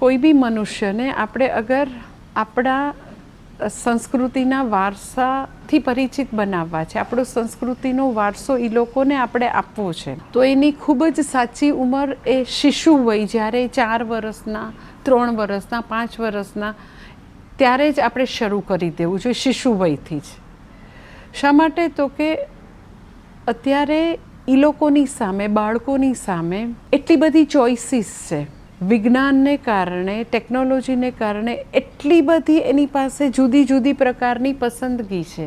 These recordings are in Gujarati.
કોઈ બી મનુષ્યને આપણે અગર આપણા સંસ્કૃતિના વારસાથી પરિચિત બનાવવા છે, આપણો સંસ્કૃતિનો વારસો એ લોકોને આપણે આપવો છે, તો એની ખૂબ જ સાચી ઉંમર એ શિશુ વય જ્યારે ચાર વર્ષના, ત્રણ વર્ષના, પાંચ વર્ષના, ત્યારે જ આપણે શરૂ કરી દેવું જોઈએ શિશુ વયથી જ. શા માટે? તો કે અત્યારે એ લોકોની સામે, બાળકોની સામે એટલી બધી ચોઇસીસ છે વિજ્ઞાનને કારણે, ટેકનોલોજીને કારણે એટલી બધી એની પાસે જુદી જુદી પ્રકારની પસંદગી છે.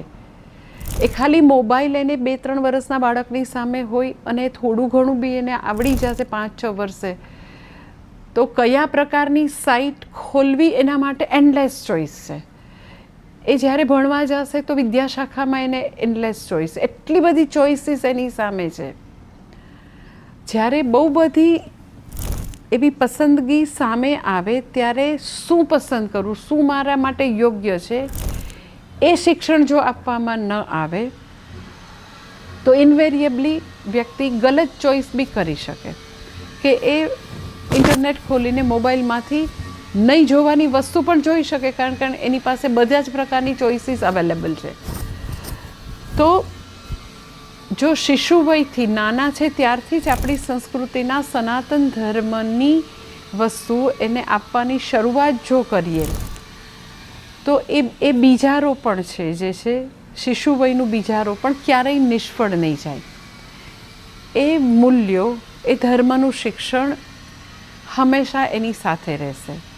એ ખાલી મોબાઈલ એને બે ત્રણ વર્ષના બાળકની સામે હોય અને થોડું ઘણું બી એને આવડી જશે પાંચ છ વર્ષે, તો કયા પ્રકારની સાઇટ ખોલવી એના માટે એન્ડલેસ ચોઈસ છે. એ જ્યારે ભણવા જશે તો વિદ્યાશાખામાં એને એન્ડલેસ ચોઈસ એટલી બધી ચોઇસીસ એની સામે છે. જ્યારે બહુ બધી એવી પસંદગી સામે આવે ત્યારે શું પસંદ કરું, શું મારા માટે યોગ્ય છે, એ શિક્ષણ જો આપવામાં ન આવે, તો ઇન્વેરિયેબલી વ્યક્તિ ગલત ચોઈસ બી કરી શકે કે એ ઇન્ટરનેટ ખોલીને મોબાઈલમાંથી નહીં જોવાની વસ્તુ પણ જોઈ શકે કારણ કે એની પાસે બધા જ પ્રકારની ચોઇસીસ અવેલેબલ છે. તો જો શિશુ વયથી નાના છે, ત્યારથી જ આપણી સંસ્કૃતિના સનાતન ધર્મની વસ્તુ એને આપવાની શરૂઆત જો કરીએ, તો એ એ બીજારો પણ છે, જે છે શિશુ વયનું બીજારો પણ ક્યારેય નિષ્ફળ નહીં જાય. એ મૂલ્યો, એ ધર્મનું શિક્ષણ હંમેશા એની સાથે રહેશે.